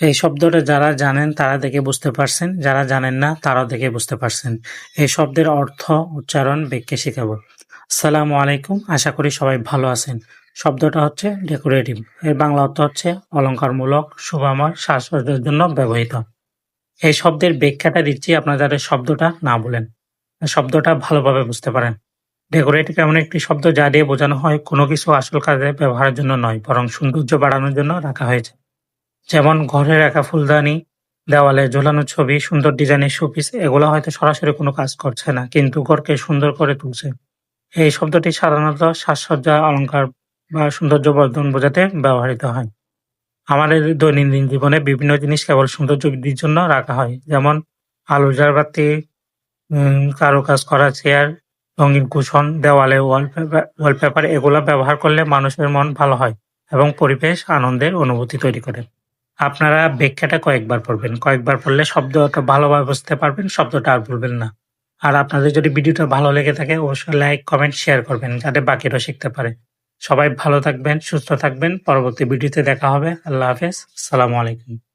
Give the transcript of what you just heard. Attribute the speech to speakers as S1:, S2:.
S1: এই শব্দটা যারা জানেন তারা দেখে বুঝতে পারছেন, যারা জানেন না তারাও দেখে বুঝতে পারছেন। এই শব্দের অর্থ উচ্চারণ ব্যাখ্যা শেখাবো। আসসালামু আলাইকুম, আশা করি সবাই ভালো আছেন। শব্দটা হচ্ছে ডেকোরেটিভ এর বাংলা অর্থ হচ্ছে অলংকারমূলক শুভাময়, সাজসজ্জার জন্য ব্যবহৃত। এই শব্দের ব্যাখ্যাটা দিচ্ছি আপনারা যাতে শব্দটা না বলেন। শব্দটা ভালোভাবে বুঝতে পারেন। ডেকোরেটিভ এমন একটি শব্দ যা দিয়ে বোঝানো হয় কোনো কিছু আসল কাজে ব্যবহারের জন্য নয়, বরং সৌন্দর্য বাড়ানোর জন্য রাখা হয়েছে। যেমন ঘরে রাখা ফুলদানি, দেওয়ালে ঝোলানো ছবি, সুন্দর ডিজাইনের শোপিস, এগুলো হয়তো সরাসরি কোনো কাজ করছে না, কিন্তু ঘরকে সুন্দর করে তুলছে। এই শব্দটি সাধারণত সাজসজ্জা অলংকার বা সৌন্দর্য বর্ধন বোঝাতে ব্যবহৃত হয়। আমাদের দৈনন্দিন জীবনে বিভিন্ন জিনিস কেবল সৌন্দর্য বৃদ্ধির জন্য রাখা হয়, যেমন আলো ঝাড়বাতি কারও কাজ করা চেয়ার, রঙিন কুশন, দেওয়ালে ওয়ালপেপার ওয়ালপেপার, এগুলো ব্যবহার করলে মানুষের মন ভালো হয় এবং পরিবেশ, আনন্দের অনুভূতি তৈরি করে। আপনারা ব্যাখ্যাটা কয়েকবার পড়বেন। কয়েকবার পড়লে শব্দটা ভালোভাবে বুঝতে পারবেন, শব্দটা আর ভুলবেন না। আর আপনাদের যদি ভিডিওটা ভালো লেগে থাকে, অবশ্যই লাইক, কমেন্ট, শেয়ার করবেন যাতে বাকিরাও শিখতে পারে। সবাই ভালো থাকবেন, সুস্থ থাকবেন। পরবর্তী ভিডিওতে দেখা হবে। আল্লাহ হাফেজ। আসসালামু আলাইকুম।